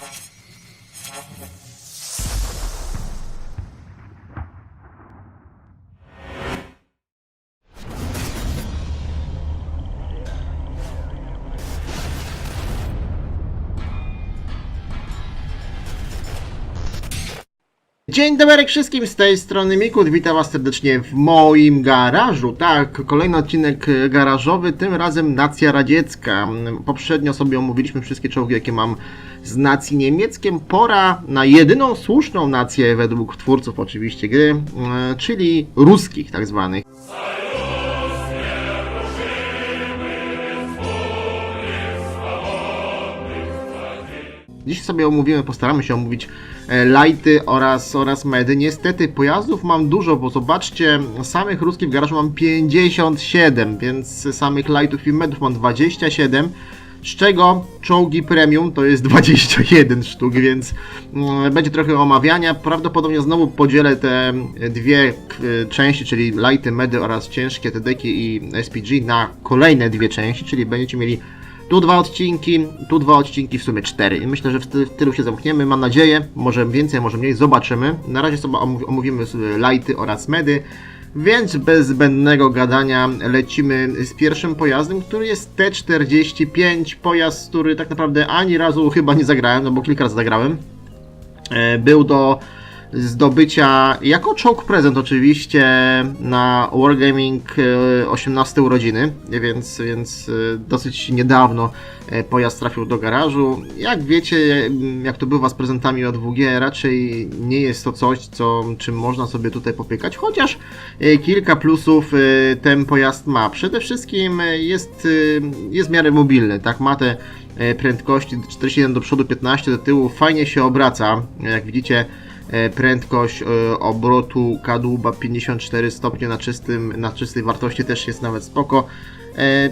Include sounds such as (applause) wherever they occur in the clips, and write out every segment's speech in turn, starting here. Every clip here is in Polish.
Thank you. Dzień dobry wszystkim z tej strony Mikut, witam was serdecznie w moim garażu. Tak, kolejny odcinek garażowy, tym razem nacja radziecka. Poprzednio sobie omówiliśmy wszystkie czołgi, jakie mam z nacji niemieckiem. Pora na jedyną słuszną nację według twórców oczywiście gry, e, czyli ruskich tak zwanych. Dziś sobie omówimy, postaramy się omówić e, lighty oraz, oraz medy. Niestety pojazdów mam dużo, bo zobaczcie, samych ruskich w garażu mam 57, więc samych lightów i medów mam 27, z czego czołgi premium to jest 21 sztuk, więc mm, będzie trochę omawiania. Prawdopodobnie znowu podzielę te dwie k- części, czyli lighty, medy oraz ciężkie te deki i SPG na kolejne dwie części, czyli będziecie mieli tu dwa odcinki, tu dwa odcinki, w sumie cztery. I myślę, że w, ty, w tylu się zamkniemy. Mam nadzieję, może więcej, może mniej, zobaczymy. Na razie sobie omów- omówimy sobie lighty oraz medy. Więc bez zbędnego gadania lecimy z pierwszym pojazdem, który jest T45. Pojazd, który tak naprawdę ani razu chyba nie zagrałem, no bo kilka razy zagrałem. E, Był do zdobycia jako czołg prezent oczywiście na Wargaming e, 18 urodziny, więc, więc e, dosyć niedawno e, pojazd trafił do garażu. Jak wiecie, jak to bywa z prezentami od WG, raczej nie jest to coś, co, czym można sobie tutaj popykać, chociaż e, kilka plusów e, ten pojazd ma. Przede wszystkim e, jest, e, jest w miarę mobilny, tak, ma te e, prędkości 41 do przodu, 15 do tyłu, fajnie się obraca, jak widzicie e, prędkość e, obrotu kadłuba 54 stopnie na, czystym, na czystej wartości też jest nawet spoko. E,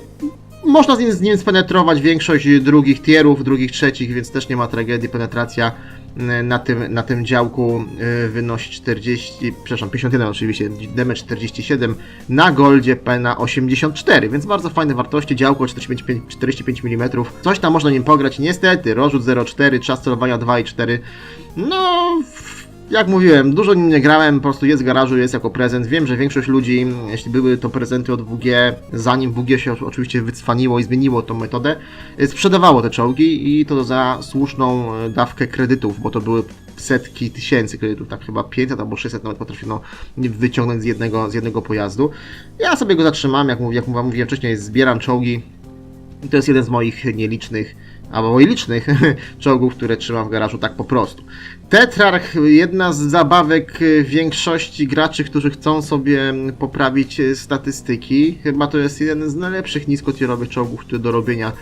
Można z nim, z nim spenetrować większość drugich tierów, drugich, trzecich, więc też nie ma tragedii. Penetracja e, na tym, na tym działku e, wynosi 40, przepraszam, 51 oczywiście, damage 47, na goldzie pena 84, więc bardzo fajne wartości, działko 45, 45 mm. Coś tam można nim pograć, niestety, rozrzut 0,4, czas celowania 2,4. No, jak mówiłem, dużo nim nie grałem, po prostu jest w garażu, jest jako prezent. Wiem, że większość ludzi, jeśli były to prezenty od WG, zanim WG się oczywiście wycwaniło i zmieniło tą metodę, sprzedawało te czołgi i to za słuszną y, dawkę kredytów, bo to były setki tysięcy kredytów, tak chyba 500 albo 600 nawet potrafiono wyciągnąć z jednego, z jednego pojazdu. Ja sobie go zatrzymam, jak, jak wam mówiłem wcześniej, zbieram czołgi, i to jest jeden z moich nielicznych, albo moich licznych (laughs) czołgów, które trzymam w garażu tak po prostu. Tetrarch, jedna z zabawek y, większości graczy, którzy chcą sobie poprawić y, statystyki. Chyba to jest jeden z najlepszych niskotierowych czołgów do robienia,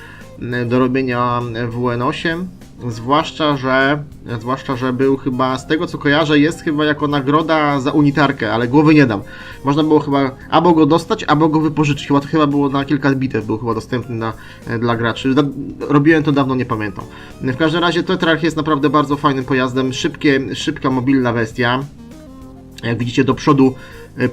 y, do robienia WN8. Zwłaszcza, że zwłaszcza, że był chyba, z tego co kojarzę, jest chyba jako nagroda za unitarkę, ale głowy nie dam. Można było chyba albo go dostać, albo go wypożyczyć. Chyba to chyba było na kilka bitew, był chyba dostępny na, e, dla graczy. Da, robiłem to dawno, nie pamiętam. W każdym razie Tetrarch jest naprawdę bardzo fajnym pojazdem. Szybkie, szybka, mobilna bestia. Jak widzicie do przodu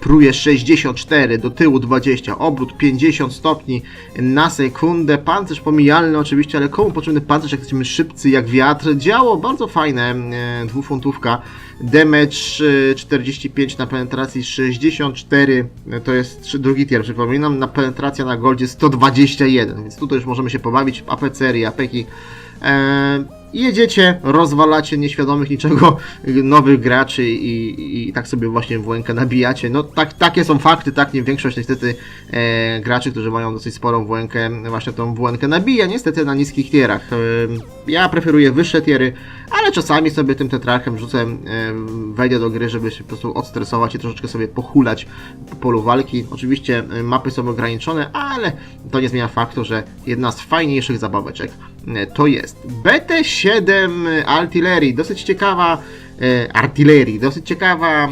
pruje 64, do tyłu 20, obrót 50 stopni na sekundę, pancerz pomijalny oczywiście, ale komu potrzebny pancerz, jak jesteśmy szybcy jak wiatr, działo bardzo fajne, e, dwufuntówka, damage e, 45 na penetracji 64, e, to jest drugi tier, przypominam, na penetracja na goldzie 121, więc tutaj już możemy się pobawić, APCR, apeki, e, jedziecie, rozwalacie nieświadomych niczego (laughs) nowych graczy i, i tak sobie właśnie WNK nabijacie. No tak, takie są fakty, tak, nie większość niestety e, graczy, którzy mają dosyć sporą WNK, właśnie tą WNK nabija, niestety na niskich tierach. E, ja preferuję wyższe tiery, ale czasami sobie tym tetrarchem rzucę, wejdę do gry, żeby się po prostu odstresować i troszeczkę sobie pochulać po polu walki. Oczywiście mapy są ograniczone, ale to nie zmienia faktu, że jedna z fajniejszych zabaweczek to jest BT7 Artillery, dosyć ciekawa artylerii, dosyć ciekawa e,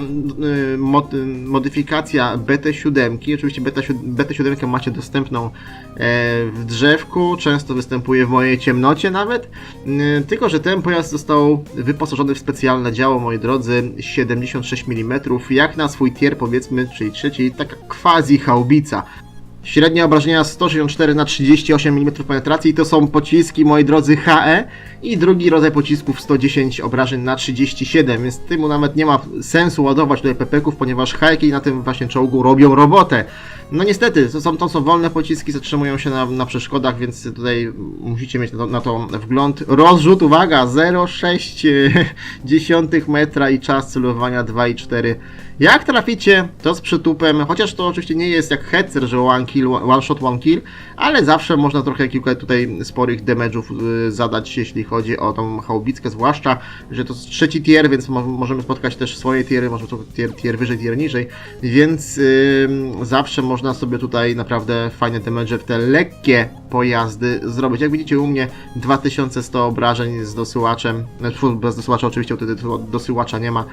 mod, modyfikacja BT7. Oczywiście BT7, BT7 macie dostępną e, w drzewku, często występuje w mojej ciemnocie nawet, E, tylko że ten pojazd został wyposażony w specjalne działo, moi drodzy, 76 mm, jak na swój tier powiedzmy, czyli trzeci, taka quasi haubica. Średnie obrażenia 164 na 38 mm penetracji to są pociski, moi drodzy, HE i drugi rodzaj pocisków 110 obrażeń na 37, więc temu nawet nie ma sensu ładować tutaj pepeków, ponieważ hajki na tym właśnie czołgu robią robotę. No niestety, to są, to są wolne pociski, zatrzymują się na, na przeszkodach, więc tutaj musicie mieć na to, na to wgląd. Rozrzut, uwaga, 0,6 metra i czas celowania 2,4. Jak traficie, to z przytupem, chociaż to oczywiście nie jest jak headset, że one kill, one shot, one kill, ale zawsze można trochę kilka tutaj sporych damage'ów y, zadać, jeśli chodzi o tą chałubickę, zwłaszcza, że to jest trzeci tier, więc mo możemy spotkać też swoje tiery, może to tier, tier wyżej, tier niżej, więc y, zawsze można sobie tutaj naprawdę fajne damage w te lekkie pojazdy zrobić. Jak widzicie u mnie 2100 obrażeń z dosyłaczem, znaczy, bez dosyłacza oczywiście, wtedy dosyłacza nie ma,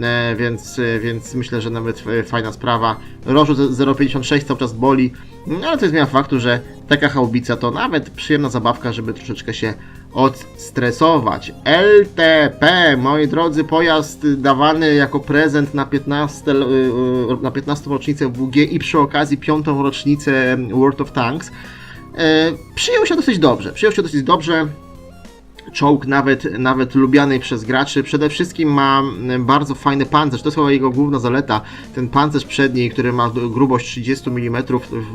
e, więc, e, więc myślę, że nawet e, fajna sprawa. Rożu 0,56 cały czas boli, no ale to jest zmiana faktu, że taka chałubica to nawet przyjemna zabawka, żeby troszeczkę się odstresować. LTP, moi drodzy, pojazd dawany jako prezent na 15, y, y, na 15 rocznicę WG i przy okazji 5 rocznicę World of Tanks. E, Przyjął się dosyć dobrze. Przyjął się dosyć dobrze. Czołg nawet, nawet lubiany przez graczy. Przede wszystkim ma bardzo fajny pancerz. To jest chyba jego główna zaleta. Ten pancerz przedni, który ma grubość 30 mm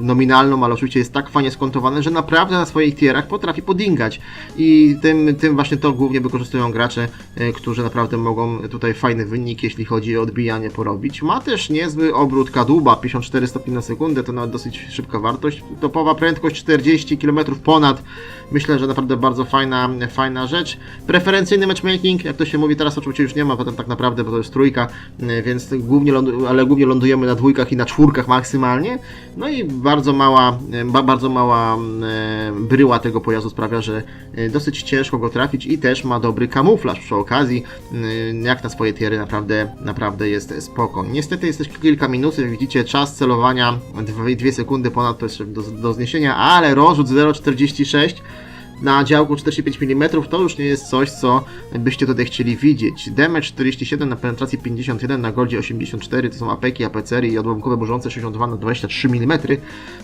nominalną, ale oczywiście jest tak fajnie skontowany, że naprawdę na swoich tierach potrafi podingać. I tym, tym właśnie to głównie wykorzystują gracze, e, którzy naprawdę mogą tutaj fajny wynik, jeśli chodzi o odbijanie, porobić. Ma też niezły obrót kadłuba, 54 stopni na sekundę, to nawet dosyć szybka wartość. Topowa prędkość 40 km ponad. Myślę, że naprawdę bardzo fajna, fajna rzecz. Preferencyjny matchmaking, jak to się mówi, teraz oczywiście już nie ma, potem tak naprawdę, bo to jest trójka, e, więc głównie, ale głównie lądujemy na dwójkach i na czwórkach maksymalnie. No i bardzo mała, ba, bardzo mała e, bryła tego pojazdu sprawia, że dosyć ciężko go trafić i też ma dobry kamuflaż przy okazji. Jak na swoje tiery naprawdę, naprawdę jest spoko. Niestety jest też kilka minusów, jak widzicie, czas celowania 2 sekundy ponad to jest do, do zniesienia, ale rozrzut 0,46 na działku 45 mm to już nie jest coś, co byście tutaj chcieli widzieć. Damage 47 na penetracji 51 na goldzie 84 to są apeki, apecery i odłamkowe burzące 62 na 23 mm.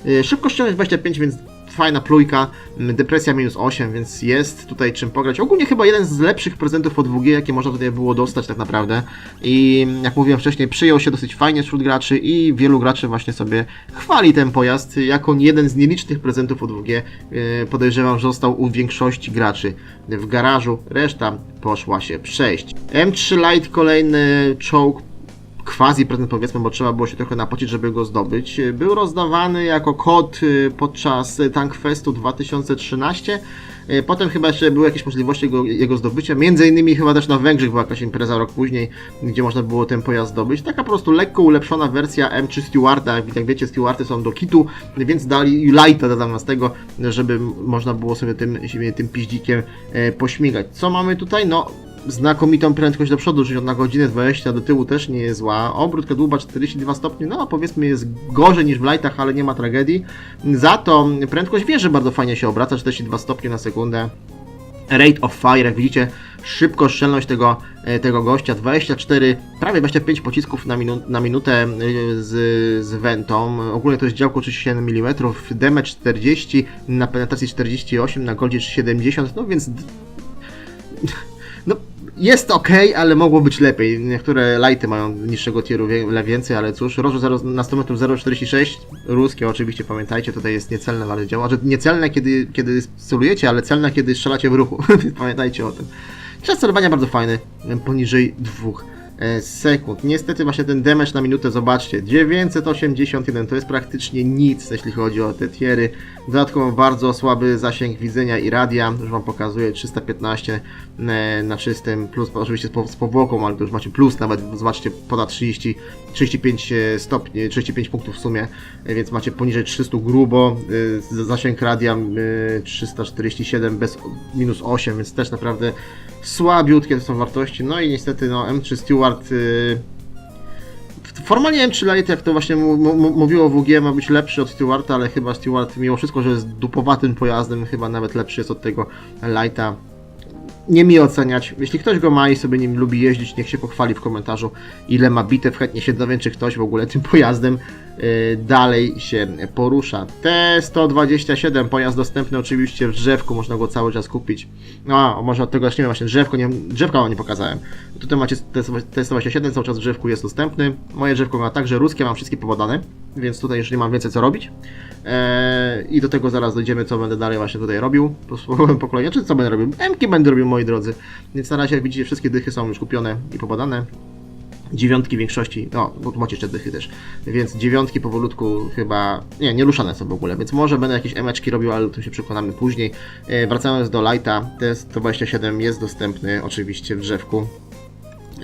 Yy, Szybkościowość 25, więc fajna plujka. Mm, Depresja minus 8, więc jest tutaj czym pograć. Ogólnie chyba jeden z lepszych prezentów od WG, jakie można tutaj było dostać tak naprawdę. I jak mówiłem wcześniej, przyjął się dosyć fajnie wśród graczy i wielu graczy właśnie sobie chwali ten pojazd jako jeden z nielicznych prezentów od WG. Yy, Podejrzewam, że został u większości graczy w garażu. Reszta poszła się przejść. M3 Lite, kolejny czołg quasi prezent powiedzmy, bo trzeba było się trochę napocić, żeby go zdobyć. Był rozdawany jako kod y, podczas Tankfestu 2013. Y, Potem chyba jeszcze były jakieś możliwości jego, jego zdobycia. Między innymi chyba też na Węgrzech była jakaś impreza rok później, gdzie można było ten pojazd zdobyć. Taka po prostu lekko ulepszona wersja M3 Stewarda. Jak wiecie, Stewardy są do kitu, więc dali lighta zamiast tego, żeby można było sobie tym, tym piździkiem e, pośmigać. Co mamy tutaj? No, znakomitą prędkość do przodu, 60 na godzinę, 20 do tyłu też nie jest zła. Obrót kadłuba 42 stopnie, no powiedzmy jest gorzej niż w lightach, ale nie ma tragedii. Za to prędkość wieży bardzo fajnie się obraca, 42 stopnie na sekundę. Rate of fire, jak widzicie, szybko szczelność tego, e, tego gościa, 24, prawie 25 pocisków na, minu na minutę e, z, z wentą. Ogólnie to jest działko 37 mm, damage 40, na penetracji 48, na goldzie 70, no więc (laughs) no, jest ok, ale mogło być lepiej. Niektóre lighty mają niższego tieru więcej, ale cóż, rożu 0, na 100 metrów 0,46, ruskie oczywiście, pamiętajcie, tutaj jest niecelne, ale działa, że niecelne kiedy, kiedy celujecie, ale celne kiedy strzelacie w ruchu, (laughs) pamiętajcie o tym. Czas celowania bardzo fajny, poniżej 2 e, sekund. Niestety właśnie ten damage na minutę, zobaczcie, 981 to jest praktycznie nic, jeśli chodzi o te tiery. Dodatkowo bardzo słaby zasięg widzenia i radia, już Wam pokazuję, 315 e, na czystym, plus oczywiście z po- z powłoką, ale to już macie plus nawet, zobaczcie, ponad 30, 35 stopni, 35 punktów w sumie, e, więc macie poniżej 300 grubo, e, zasięg radia e, 347 bez minus 8, więc też naprawdę słabiutkie to są wartości, no i niestety no M3 Stewart y, Formalnie M3 Lite, jak to właśnie mówiło WG, ma być lepszy od Stewarta, ale chyba Stewart, mimo wszystko, że jest dupowatym pojazdem, chyba nawet lepszy jest od tego Lite'a. nie mi oceniać. Jeśli ktoś go ma i sobie nim lubi jeździć, niech się pochwali w komentarzu, ile ma bitew. Chętnie się dowiem, czy ktoś w ogóle tym pojazdem dalej się porusza. T127, pojazd dostępny oczywiście w drzewku, można go cały czas kupić. No, może od tego zaczniemy właśnie drzewko, nie, drzewka wam nie pokazałem. Tutaj macie T127, cały czas w drzewku jest dostępny. Moje drzewko ma także ruskie, mam wszystkie pobadane, więc tutaj już nie mam więcej co robić. Eee, I do tego zaraz dojdziemy, co będę dalej właśnie tutaj robił po swoim pokoleniu, czy co będę robił. Emki będę robił, moi drodzy. Więc na razie, jak widzicie, wszystkie dychy są już kupione i pobadane. Dziewiątki większości, no, bo tu macie jeszcze dychy też, więc dziewiątki powolutku chyba, nie, nie ruszane są w ogóle, więc może będę jakieś emeczki robił, ale o tym się przekonamy później. E, wracając do Lighta, T127 jest dostępny oczywiście w drzewku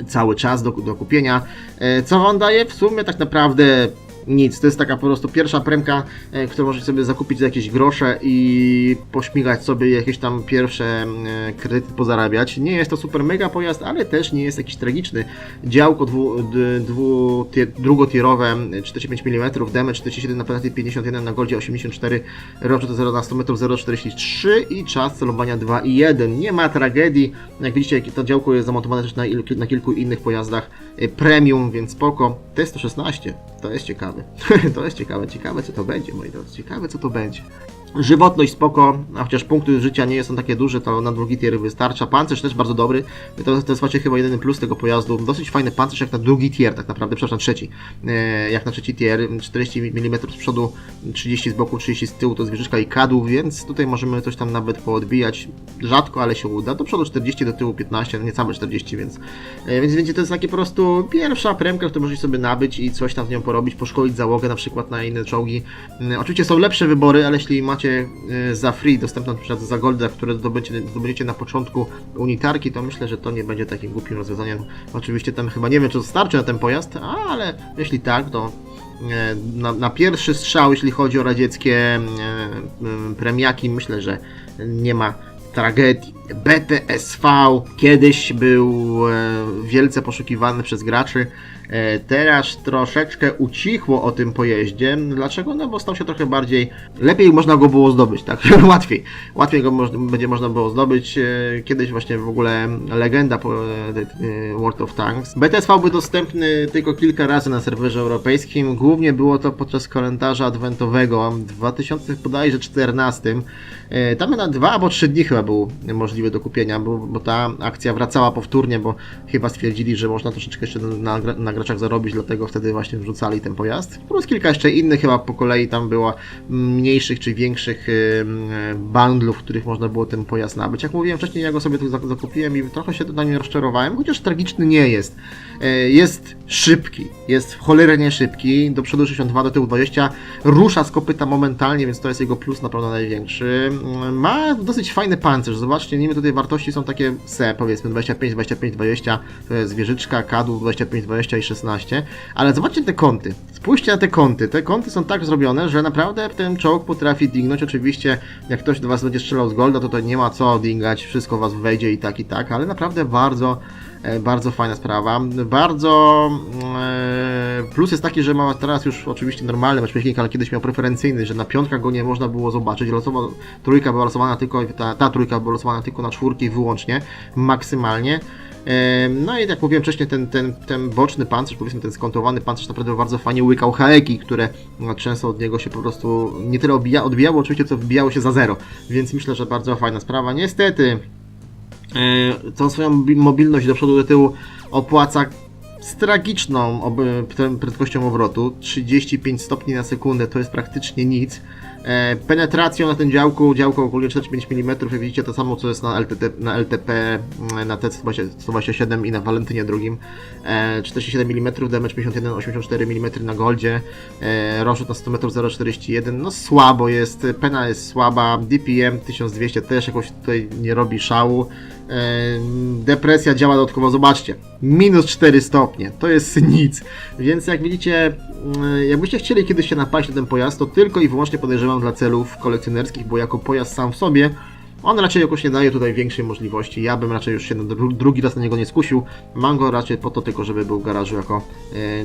cały czas do, do kupienia. E, Co on daje? W sumie tak naprawdę nic. To jest taka po prostu pierwsza premka, e, którą możecie sobie zakupić za jakieś grosze i pośmigać sobie jakieś tam pierwsze e, kredyty pozarabiać. Nie jest to super mega pojazd, ale też nie jest jakiś tragiczny. Działko dwu, dwu, tie, drugotierowe 45 mm, damage 47 na penalty 51 na goldzie 84, rocze to 0 na 100 metrów 0,43 i czas celowania 2,1. Nie ma tragedii. Jak widzicie, to działko jest zamontowane też na, na kilku innych pojazdach e, premium, więc spoko. T116, to jest (laughs) to jest ciekawe, ciekawe co to będzie, moi drodzy, ciekawe co to będzie. Żywotność spoko, a chociaż punkty życia nie są takie duże, to na drugi tier wystarcza. Pancerz też bardzo dobry. To, to jest właśnie chyba jedyny plus tego pojazdu. Dosyć fajny pancerz jak na drugi tier, tak naprawdę, przepraszam, trzeci. E, jak na trzeci tier, 40 mm z przodu, 30 z boku, 30 z tyłu, to jest wieżyczka i kadłub, więc tutaj możemy coś tam nawet poodbijać. Rzadko, ale się uda. Do przodu 40, do tyłu 15, no niecałe 40, więc, e, więc wiecie, to jest takie po prostu pierwsza premka, którą możecie sobie nabyć i coś tam z nią porobić, poszkolić załogę na przykład na inne czołgi. E, Oczywiście są lepsze wybory, ale jeśli macie e, za free dostępną przykład za golda, które zdobędziecie, na początku unitarki, to myślę, że to nie będzie takim głupim rozwiązaniem. Oczywiście tam chyba nie wiem, czy to starczy na ten pojazd, ale jeśli tak, to e, na, na pierwszy strzał, jeśli chodzi o radzieckie e, premiaki, myślę, że nie ma tragedii. BTSV kiedyś był wielce poszukiwany przez graczy. E, Teraz troszeczkę ucichło o tym pojeździe. Dlaczego? No bo stał się trochę bardziej. Lepiej można go było zdobyć, tak? (laughs) Łatwiej. Łatwiej go będzie można było zdobyć. E, Kiedyś właśnie w ogóle legenda e, World of Tanks. BTSV był dostępny tylko kilka razy na serwerze europejskim. Głównie było to podczas kalendarza adwentowego w 2014. E, Tam na dwa albo trzy dni chyba był możliwy do kupienia, bo, bo ta akcja wracała powtórnie, bo chyba stwierdzili, że można troszeczkę jeszcze na, gra- na graczach zarobić, dlatego wtedy właśnie wrzucali ten pojazd. Plus kilka jeszcze innych chyba po kolei tam było mniejszych czy większych e, bundlów, których można było ten pojazd nabyć. Jak mówiłem wcześniej, ja go sobie tu zak- zakupiłem i trochę się na nim rozczarowałem, chociaż tragiczny nie jest. E, Jest szybki, jest cholernie szybki, do przodu 62, do tyłu 20, rusza z kopyta momentalnie, więc to jest jego plus naprawdę największy. Mm, Ma dosyć fajny pancerz, zobaczcie, niby tutaj wartości są takie se, powiedzmy 25, 25, 20, to jest wieżyczka, kadłub 25, 20 i 16, ale zobaczcie te kąty, spójrzcie na te kąty, te kąty są tak zrobione, że naprawdę ten czołg potrafi dingnąć, oczywiście jak ktoś do Was będzie strzelał z golda, to to nie ma co dingać, wszystko Was wejdzie i tak i tak, ale naprawdę bardzo E, Bardzo fajna sprawa. Bardzo e, plus jest taki, że ma teraz już oczywiście normalny matchmaking, ale kiedyś miał preferencyjny, że na piątkach go nie można było zobaczyć. Losowa trójka była losowana tylko, ta, ta trójka była losowana tylko na czwórki wyłącznie, maksymalnie. No i jak mówiłem wcześniej, ten, ten, ten boczny pancerz, powiedzmy ten skontowany pancerz naprawdę bardzo fajnie łykał haeki, które no, często od niego się po prostu nie tyle odbija, odbijało oczywiście, co wbijało się za zero. Więc myślę, że bardzo fajna sprawa. Niestety, e, tą swoją mobi- mobilność do przodu do tyłu opłaca z tragiczną prędkością obrotu 35 stopni na sekundę to jest praktycznie nic. E, penetracją na tym działku, działko ogólnie 45 mm, jak widzicie to samo co jest na, LTT, na LTP, mm, na T127 i na Walentynie. E, 47 mm, damage 51, 84 mm na goldzie, e, rozrzut na 100 metrów 0,41, no słabo jest, pena jest słaba, DPM 1200 też jakoś tutaj nie robi szału. Depresja działa dodatkowo, zobaczcie, minus 4 stopnie, to jest (laughs) nic, więc jak widzicie, jakbyście chcieli kiedyś się napaść na ten pojazd, to tylko i wyłącznie podejrzewam dla celów kolekcjonerskich, bo jako pojazd sam w sobie, on raczej jakoś nie daje tutaj większej możliwości, ja bym raczej już się dru- drugi raz na niego nie skusił, mam go raczej po to tylko, żeby był w garażu jako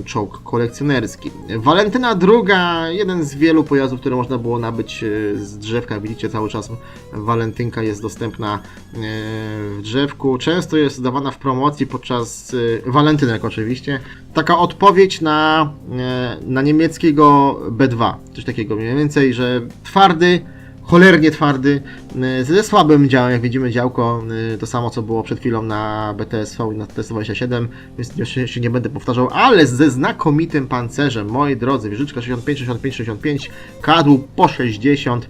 e, czołg kolekcjonerski. Walentyna druga, jeden z wielu pojazdów, które można było nabyć e, z drzewka, widzicie cały czas Walentynka jest dostępna e, w drzewku. Często jest dawana w promocji podczas y, walentynek oczywiście. Taka odpowiedź na, e, na niemieckiego B2. Coś takiego mniej więcej, że twardy, cholernie twardy, y, ze słabym działem, jak widzimy działko, y, to samo co było przed chwilą na BTSV i na TS27, więc już się, nie będę powtarzał, ale ze znakomitym pancerzem, moi drodzy, wieżyczka 65, 65, 65, kadłub po 60,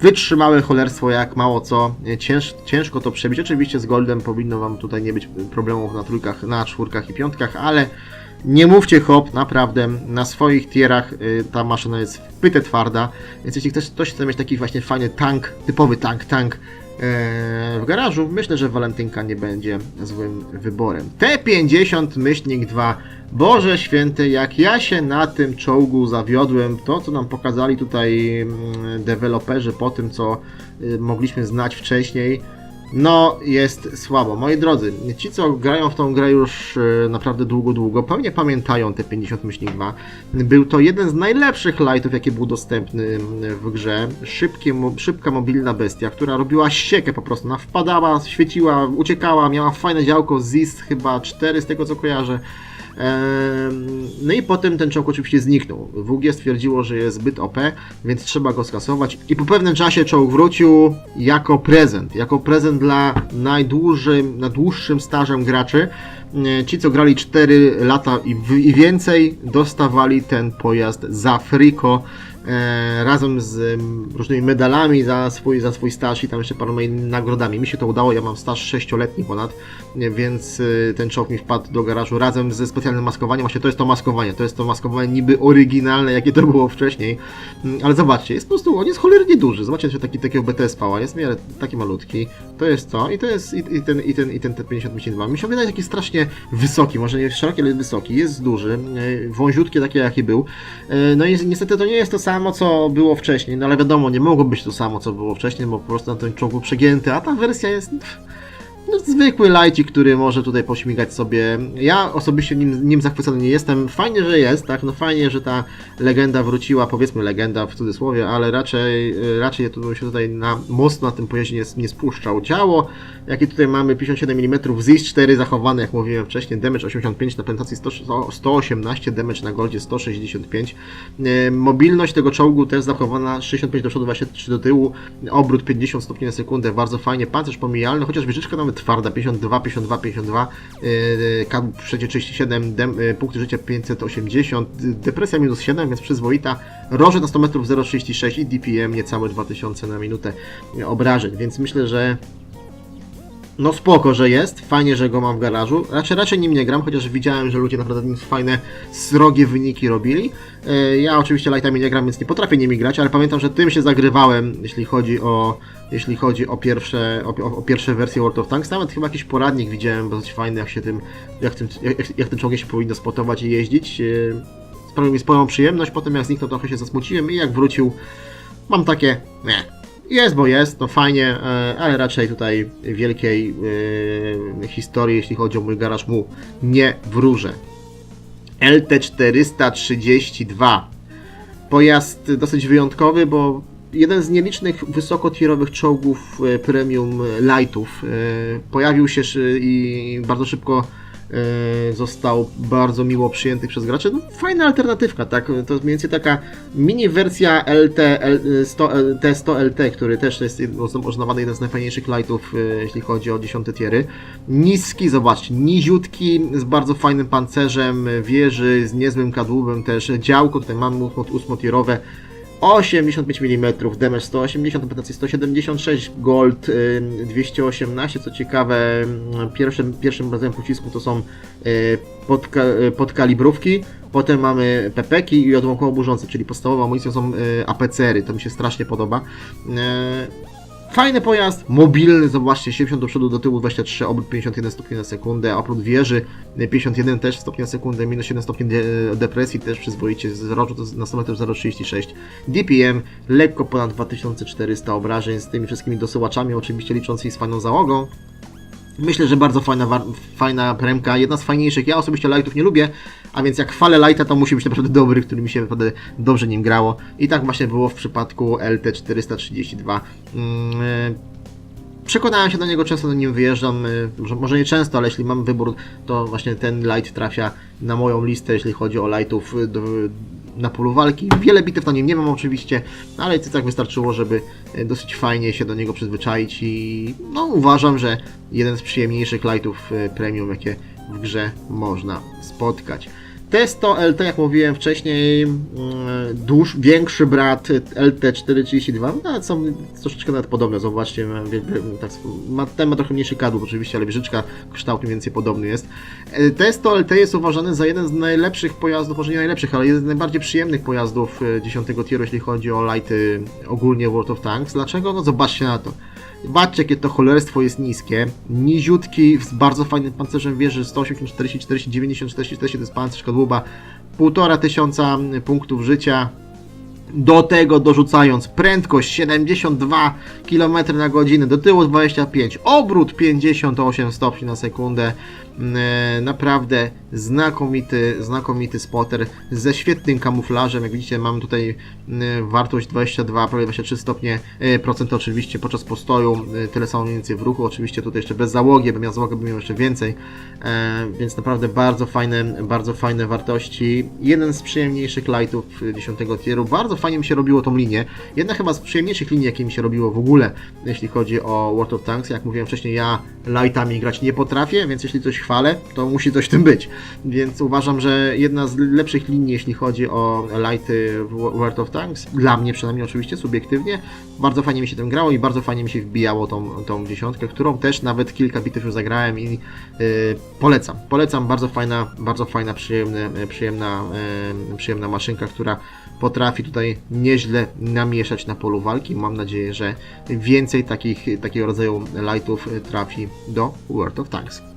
wytrzymałe cholerstwo jak mało co, Cięż, ciężko to przebić, oczywiście z Goldem powinno Wam tutaj nie być problemów na trójkach, na czwórkach i piątkach, ale nie mówcie hop, naprawdę, na swoich tierach y, ta maszyna jest wpyte twarda, więc jeśli ktoś, ktoś chce mieć taki właśnie fajny tank, typowy tank, tank e, w garażu, myślę, że Walentynka nie będzie złym wyborem. T50 myślnik 2, Boże święty, jak ja się na tym czołgu zawiodłem, to co nam pokazali tutaj mm, deweloperzy po tym, co y, mogliśmy znać wcześniej, no, jest słabo. Moi drodzy, ci co grają w tą grę już e, naprawdę długo, długo, pewnie pamiętają te 50 myślnik 2. Był to jeden z najlepszych lightów, jaki był dostępny w grze. Szybkie, szybka, mobilna bestia, która robiła siekę po prostu. Ona wpadała, świeciła, uciekała, miała fajne działko, ZIS chyba 4 z tego co kojarzę. No i potem ten czołg oczywiście zniknął. WG stwierdziło, że jest zbyt OP, więc trzeba go skasować. I po pewnym czasie czołg wrócił jako prezent. Jako prezent dla najdłuższym, najdłuższym stażem graczy. E, Ci, co grali 4 lata i, i więcej, dostawali ten pojazd za friko. E, razem z różnymi medalami za swój, za swój staż i tam jeszcze paroma innymi nagrodami. Mi się to udało, ja mam staż 6-letni ponad, więc y, ten czołg mi wpadł do garażu razem ze specjalnym maskowaniem. Właśnie to jest to maskowanie, to jest to maskowanie niby oryginalne, jakie to było wcześniej. Mm, Ale zobaczcie, jest po prostu, on jest cholernie duży. Zobaczcie, że taki, takiego BTS pała jest w miarę taki malutki. To jest to i to jest i, i ten, i ten, i ten T50 Mi się wydaje taki strasznie wysoki, może nie szeroki, ale wysoki. Jest duży, y, wąziutki taki jaki był. No i niestety to nie jest to samo, co było wcześniej, no ale wiadomo, nie mogło być to samo, co było wcześniej, bo po prostu na czołg był przegięty, a ta wersja jest no, zwykły lajcik, który może tutaj pośmigać sobie. Ja osobiście nim, nim zachwycony nie jestem. Fajnie, że jest, tak? No fajnie, że ta legenda wróciła, powiedzmy legenda w cudzysłowie, ale raczej, y, raczej tu bym się tutaj na, mocno na tym pojeździe nie, nie spuszczał. Działo, jakie tutaj mamy 57 mm, ZIS 4 zachowane, jak mówiłem wcześniej, damage 85 na 100, 118, damage na goldzie 165. Y, Mobilność tego czołgu też zachowana 65 do przodu, 23 do tyłu, obrót 50 stopni na sekundę, bardzo fajnie, pancerz pomijalny, chociaż wieżyczka nawet twarda, 52, 52, 52, yy, kadłub przecie 37, dem, yy, punkty życia 580, yy, depresja minus 7, więc przyzwoita, roże na 100 metrów 0,36 i DPM niecałe 2000 na minutę obrażeń, więc myślę, że no spoko, że jest, fajnie, że go mam w garażu. Raczej, raczej nim nie gram, chociaż widziałem, że ludzie naprawdę nim fajne, srogie wyniki robili. E, Ja oczywiście lightami nie gram, więc nie potrafię nimi grać, ale pamiętam, że tym się zagrywałem, jeśli chodzi o, jeśli chodzi o pierwsze, o, o, pierwsze wersje World of Tanks. Nawet chyba jakiś poradnik widziałem, dosyć fajny, jak się tym, jak tym, jak, jak tym się powinno spotować i jeździć. E, Sprawił mi sporą przyjemność, potem jak zniknął trochę się zasmuciłem i jak wrócił, mam takie, nie, jest, bo jest, no fajnie, e, ale raczej tutaj wielkiej e, historii, jeśli chodzi o mój garaż, mu nie wróżę. LT432. Pojazd dosyć wyjątkowy, bo jeden z nielicznych wysokotierowych czołgów e, premium lightów pojawił się i bardzo szybko został bardzo miło przyjęty przez graczy. No, fajna alternatywka, tak? To jest mniej więcej taka mini wersja LT, L, 100, T100 LT, który też jest uznawany jeden z najfajniejszych lightów, e, jeśli chodzi o 10 tiery. Niski, zobaczcie, niziutki, z bardzo fajnym pancerzem, wieży, z niezłym kadłubem też, działko, tutaj mamy 8-tierowe, 85 mm, damage 180, penetracji 176, gold y, 218, co ciekawe, mm, pierwszym, pierwszym rodzajem pocisku to są y, podka, y, podkalibrówki, potem mamy pepeki i odłamkowo burzące, czyli podstawową amunicją są y, APCR-y, to mi się strasznie podoba. Y, Fajny pojazd, mobilny, zobaczcie, 70 do przodu, do tyłu 23, obrót 51 stopni na sekundę, oprócz wieży 51 też stopni na sekundę, minus 7 stopni de depresji też przyzwoicie, z na 100 metrów 0,36, DPM lekko ponad 2400 obrażeń z tymi wszystkimi dosyłaczami, oczywiście licząc i z fajną załogą. Myślę, że bardzo fajna, fajna premka, jedna z fajniejszych. Ja osobiście lightów nie lubię, a więc jak chwalę lighta, to musi być naprawdę dobry, który mi się naprawdę dobrze nim grało. I tak właśnie było w przypadku LT432. Mm, Przekonałem się do niego, często do nim wyjeżdżam, y, może- nie często, ale jeśli mam wybór, to właśnie ten light trafia na moją listę, jeśli chodzi o lightów y, do, na polu walki. Wiele bitew na nim nie mam oczywiście, ale i tak wystarczyło, żeby y, dosyć fajnie się do niego przyzwyczaić i no uważam, że jeden z przyjemniejszych lightów y, premium, jakie w grze można spotkać. Testo LT, jak mówiłem wcześniej, mm, dłuż, większy brat LT432, no, są troszeczkę nawet podobne, zobaczcie, tak, ma, ten ma trochę mniejszy kadłub oczywiście, ale wieżyczka kształt mniej więcej podobny jest. E, Testo LT jest uważany za jeden z najlepszych pojazdów, może nie najlepszych, ale jeden z najbardziej przyjemnych pojazdów e, 10 tieru, jeśli chodzi o lighty ogólnie World of Tanks. Dlaczego? No zobaczcie na to. Zobaczcie, jakie to cholerstwo jest niskie. Niziutki, z bardzo fajnym pancerzem wieży 180, 40, 40, 90, 40, 40 to jest pancerz kadłuba. Półtora tysiąca punktów życia. Do tego dorzucając prędkość 72 km na godzinę, do tyłu 25, obrót 58 stopni na sekundę. E, Naprawdę znakomity, znakomity spotter ze świetnym kamuflażem. Jak widzicie, mamy tutaj e, wartość 22, prawie 23 stopnie e, procent oczywiście podczas postoju, tyle samo mniej więcej w ruchu. Oczywiście tutaj jeszcze bez załogi, bym miał załogę, bym miał jeszcze więcej, więc naprawdę bardzo fajne, bardzo fajne wartości. Jeden z przyjemniejszych lightów e, 10 tieru. Bardzo fajnie mi się robiło tą linię. Jedna chyba z przyjemniejszych linii, jakie mi się robiło w ogóle, jeśli chodzi o World of Tanks. Jak mówiłem wcześniej, ja lightami grać nie potrafię, więc jeśli coś chwalę, to musi coś w tym być. Więc uważam, że jedna z lepszych linii, jeśli chodzi o lighty w World of Tanks, dla mnie przynajmniej oczywiście, subiektywnie, bardzo fajnie mi się tym grało i bardzo fajnie mi się wbijało tą, tą dziesiątkę, którą też nawet kilka bitew już zagrałem i yy, polecam. Polecam, bardzo fajna, bardzo fajna, przyjemne, przyjemna, yy, przyjemna maszynka, która potrafi tutaj nieźle namieszać na polu walki. Mam nadzieję, że więcej takich, takiego rodzaju lightów trafi do World of Tanks.